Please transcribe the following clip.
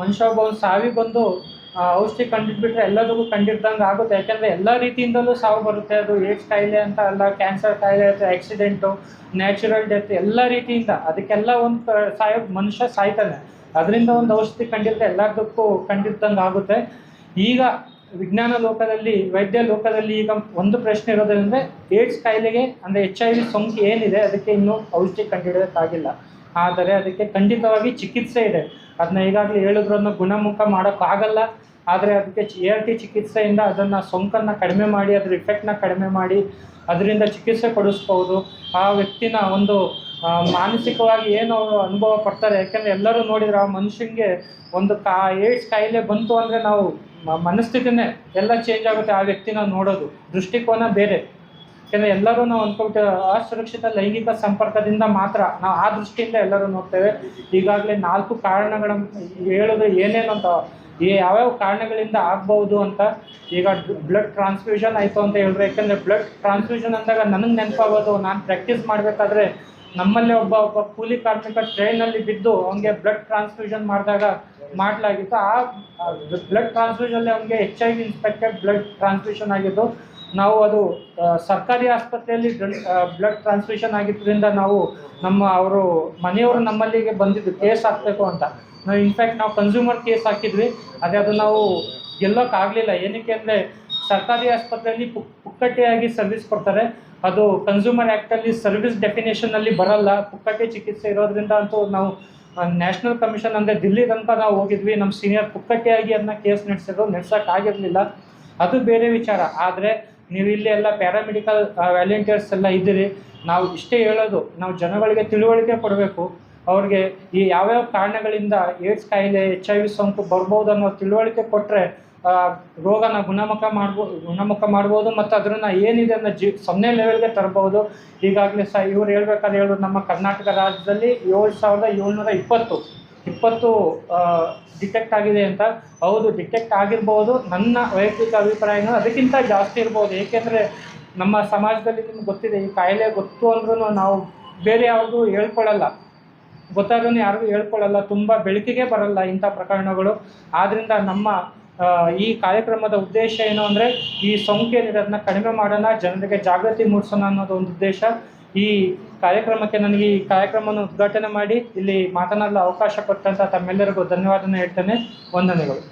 ಮನುಷ್ಯ ಒಬ್ಬ ಸಾವಿಗೊಂದು ಬಂದು ಔಷಧಿ ಕಂಡಿಟ್ಬಿಟ್ರೆ ಎಲ್ಲದಕ್ಕೂ ಕಂಡಿಡ್ದಂಗೆ ಆಗುತ್ತೆ. ಯಾಕೆಂದರೆ ಎಲ್ಲ ರೀತಿಯಿಂದಲೂ ಸಾವು ಬರುತ್ತೆ. ಅದು ಏಡ್ಸ್ ಕಾಯಿಲೆ ಅಂತ ಅಲ್ಲ, ಕ್ಯಾನ್ಸರ್ ಕಾಯಿಲೆ ಅಥವಾ ಆಕ್ಸಿಡೆಂಟು, ನ್ಯಾಚುರಲ್ ಡೆತ್, ಎಲ್ಲ ರೀತಿಯಿಂದ ಅದಕ್ಕೆಲ್ಲ ಒಂದು ಸಾಯ ಸಾಯೋ ಮನುಷ್ಯ ಸಾಯ್ತಾನೆ. ಅದರಿಂದ ಒಂದು ಔಷಧಿ ಕಂಡಿದ್ರೆ ಎಲ್ಲದಕ್ಕೂ ಕಂಡಿಡ್ದಂಗೆ ಆಗುತ್ತೆ. ಈಗ ವಿಜ್ಞಾನ ಲೋಕದಲ್ಲಿ, ವೈದ್ಯ ಲೋಕದಲ್ಲಿ ಈಗ ಒಂದು ಪ್ರಶ್ನೆ ಇರೋದ್ರಿಂದ ಏಡ್ಸ್ ಕಾಯಿಲೆಗೆ, ಅಂದರೆ ಎಚ್ ಐ ವಿ ಸೋಂಕು ಏನಿದೆ, ಅದಕ್ಕೆ ಇನ್ನೂ ಔಷಧಿ ಕಂಡುಹಿಡಿಯೋಕ್ಕಾಗಿಲ್ಲ ಆದರೆ ಅದಕ್ಕೆ ಖಂಡಿತವಾಗಿ ಚಿಕಿತ್ಸೆ ಇದೆ. ಅದನ್ನ ಈಗಾಗಲೇ ಹೇಳಿದ್ರು ಅದನ್ನ ಗುಣಮುಖ ಮಾಡೋಕ್ಕಾಗಲ್ಲ ಆದರೆ ಅದಕ್ಕೆ ಎ ಆರ್ ಟಿ ಚಿಕಿತ್ಸೆಯಿಂದ ಅದನ್ನು ಸೋಂಕನ್ನು ಕಡಿಮೆ ಮಾಡಿ, ಅದ್ರ ಇಫೆಕ್ಟ್ನ ಕಡಿಮೆ ಮಾಡಿ ಅದರಿಂದ ಚಿಕಿತ್ಸೆ ಕೊಡಿಸ್ಬೋದು. ಆ ವ್ಯಕ್ತಿನ ಒಂದು ಮಾನಸಿಕವಾಗಿ ಏನು ಅನುಭವ ಪಡ್ತಾರೆ. ಯಾಕೆಂದರೆ ಎಲ್ಲರೂ ನೋಡಿದ್ರೆ ಆ ಮನುಷ್ಯನಿಗೆ ಒಂದು ಕಾ, ಏಡ್ಸ್ ಕಾಯಿಲೆ ಬಂತು ಅಂದರೆ ನಾವು ಮನಸ್ಥಿತಿನೇ ಎಲ್ಲ ಚೇಂಜ್ ಆಗುತ್ತೆ ಆ ವ್ಯಕ್ತಿನ ನೋಡೋದು. ದೃಷ್ಟಿಕೋನ ಬೇರೆ. ಯಾಕೆಂದರೆ ಎಲ್ಲರೂ ನಾವು ಅಂದ್ಕೊಬಿಟ್ಟು ಅಸುರಕ್ಷಿತ ಲೈಂಗಿಕ ಸಂಪರ್ಕದಿಂದ ಮಾತ್ರ ನಾವು ಆ ದೃಷ್ಟಿಯಿಂದ ಎಲ್ಲರೂ ನೋಡ್ತೇವೆ. ಈಗಾಗಲೇ ನಾಲ್ಕು ಕಾರಣಗಳ ಹೇಳೋದು ಏನೇನು ಅಂತ, ಈ ಯಾವ್ಯಾವ ಕಾರಣಗಳಿಂದ ಆಗ್ಬೋದು ಅಂತ ಈಗ ಬ್ಲಡ್ ಟ್ರಾನ್ಸ್ಫ್ಯೂಷನ್ ಆಯಿತು ಅಂತ ಹೇಳಿದ್ರೆ, ಯಾಕೆಂದರೆ ಬ್ಲಡ್ ಟ್ರಾನ್ಸ್ಫ್ಯೂಷನ್ ಅಂದಾಗ ನನಗೆ ನೆನಪಾಗೋದು, ನಾನು ಪ್ರಾಕ್ಟೀಸ್ ಮಾಡಬೇಕಾದ್ರೆ ನಮ್ಮಲ್ಲೇ ಒಬ್ಬ ಒಬ್ಬ ಕೂಲಿ ಕಾರ್ಮಿಕ ಟ್ರೈನಲ್ಲಿ ಬಿದ್ದು ಅವನಿಗೆ ಬ್ಲಡ್ ಟ್ರಾನ್ಸ್ಫ್ಯೂಷನ್ ಮಾಡಿದಾಗ ಮಾಡಲಾಗಿತ್ತು. ಆ ಬ್ಲಡ್ ಟ್ರಾನ್ಸ್ಫ್ಯೂಷನಲ್ಲಿ ಅವನಿಗೆ ಐ ಇನ್ಸ್ಪೆಕ್ಟೆಡ್ ಬ್ಲಡ್ ಟ್ರಾನ್ಸ್ಫ್ಯೂಷನ್ ಆಗಿದ್ದು ನಾವು ಅದು ಸರ್ಕಾರಿ ಆಸ್ಪತ್ರೆಯಲ್ಲಿ ಬ್ಲಡ್ ಟ್ರಾನ್ಸ್ಮಿಷನ್ ಆಗಿದ್ದರಿಂದ ನಾವು ನಮ್ಮ ಅವರು, ಮನೆಯವರು ನಮ್ಮಲ್ಲಿಗೆ ಬಂದಿದ್ದು ಕೇಸ್ ಹಾಕಬೇಕು ಅಂತ. ನಾವು ಇನ್ಫ್ಯಾಕ್ಟ್ ನಾವು ಕನ್ಸ್ಯೂಮರ್ ಕೇಸ್ ಹಾಕಿದ್ವಿ. ಅದೇ ಅದು ನಾವು ಗೆಲ್ಲೋಕ್ಕಾಗಲಿಲ್ಲ ಏನಕ್ಕೆ ಅಂದರೆ ಸರ್ಕಾರಿ ಆಸ್ಪತ್ರೆಯಲ್ಲಿ ಪುಕ್ ಪುಕ್ಕಟೆಯಾಗಿ ಸರ್ವಿಸ್ ಕೊಡ್ತಾರೆ. ಅದು ಕನ್ಸ್ಯೂಮರ್ ಆ್ಯಕ್ಟಲ್ಲಿ ಸರ್ವಿಸ್ ಡೆಫಿನೇಷನಲ್ಲಿ ಬರಲ್ಲ. ಪುಕ್ಕಟ್ಟೆ ಚಿಕಿತ್ಸೆ ಇರೋದ್ರಿಂದ ಅಂತೂ ನಾವು ನ್ಯಾಷನಲ್ ಕಮಿಷನ್ ಅಂದರೆ ದಿಲ್ಲಿ ತನಕ ನಾವು ಹೋಗಿದ್ವಿ. ನಮ್ಮ ಸೀನಿಯರ್ ಪುಕ್ಕಟೆಯಾಗಿ ಅದನ್ನ ಕೇಸ್ ನಡೆಸಿದ್ರು. ನಡೆಸೋಕ್ಕಾಗಿರಲಿಲ್ಲ ಅದು ಬೇರೆ ವಿಚಾರ. ಆದರೆ ನೀವು ಇಲ್ಲಿ ಎಲ್ಲ ಪ್ಯಾರಾಮೆಡಿಕಲ್ ವ್ಯಾಲಂಟಿಯರ್ಸ್ ಎಲ್ಲ ಇದ್ದೀರಿ, ನಾವು ಇಷ್ಟೇ ಹೇಳೋದು, ನಾವು ಜನಗಳಿಗೆ ತಿಳುವಳಿಕೆ ಕೊಡಬೇಕು. ಅವ್ರಿಗೆ ಈ ಯಾವ್ಯಾವ ಕಾರಣಗಳಿಂದ ಏಡ್ಸ್ ಕಾಯಿಲೆ ಎಚ್ ಐ ವಿ ಸೋಂಕು ಬರ್ಬೋದು ಅನ್ನೋ ತಿಳುವಳಿಕೆ ಕೊಟ್ಟರೆ ರೋಗನ ಗುಣಮುಖ ಮಾಡ್ಬೋದು ಗುಣಮುಖ ಮಾಡ್ಬೋದು ಮತ್ತು ಅದನ್ನು ಏನಿದೆ ಅನ್ನೋ ಜಿ, ಸೊನ್ನೆ ಲೆವೆಲ್ಗೆ ತರ್ಬೋದು ಈಗಾಗಲೇ ಸಹ ಇವ್ರು ಹೇಳ್ಬೇಕಾದ್ರೆ ಹೇಳೋದು ನಮ್ಮ ಕರ್ನಾಟಕ ರಾಜ್ಯದಲ್ಲಿ ಏಳು ಸಾವಿರದ ಏಳ್ನೂರ ಇಪ್ಪತ್ತು. ಇಪ್ಪತ್ತು ಡಿಟೆಕ್ಟ್ ಆಗಿದೆ ಅಂತ. ಹೌದು ಡಿಟೆಕ್ಟ್ ಆಗಿರ್ಬೋದು. ನನ್ನ ವೈಯಕ್ತಿಕ ಅಭಿಪ್ರಾಯನೂ ಅದಕ್ಕಿಂತ ಜಾಸ್ತಿ ಇರ್ಬೋದು. ಏಕೆಂದರೆ ನಮ್ಮ ಸಮಾಜದಲ್ಲಿ ನಿಮ್ಗೆ ಗೊತ್ತಿದೆ, ಈ ಕಾಯಿಲೆ ಗೊತ್ತು ಅಂದ್ರೂ ನಾವು ಬೇರೆ ಯಾವುದು ಹೇಳ್ಕೊಳ್ಳಲ್ಲ ಗೊತ್ತಾದ್ರೂ ಯಾರಿಗೂ ಹೇಳ್ಕೊಳ್ಳಲ್ಲ ತುಂಬ ಬೆಳಕಿಗೆ ಬರಲ್ಲ ಇಂಥ ಪ್ರಕರಣಗಳು. ಆದ್ದರಿಂದ ನಮ್ಮ ಈ ಕಾರ್ಯಕ್ರಮದ ಉದ್ದೇಶ ಏನು ಅಂದರೆ ಈ ಸೋಂಕು ಏನಿದೆ ಅದನ್ನ ಕಡಿಮೆ ಮಾಡೋಣ, ಜನರಿಗೆ ಜಾಗೃತಿ ಮೂಡಿಸೋಣ ಅನ್ನೋದು ಒಂದು ಉದ್ದೇಶ. ಈ ಕಾರ್ಯಕ್ರಮಕ್ಕೆ ನನಗೆ ಈ ಕಾರ್ಯಕ್ರಮವನ್ನು ಉದ್ಘಾಟನೆ ಮಾಡಿ ಇಲ್ಲಿ ಮಾತನಾಡಲು ಅವಕಾಶ ಕೊಟ್ಟಂತ ತಮ್ಮೆಲ್ಲರಿಗೂ ಧನ್ಯವಾದನ ಹೇಳ್ತೇನೆ. ವಂದನೆಗಳು.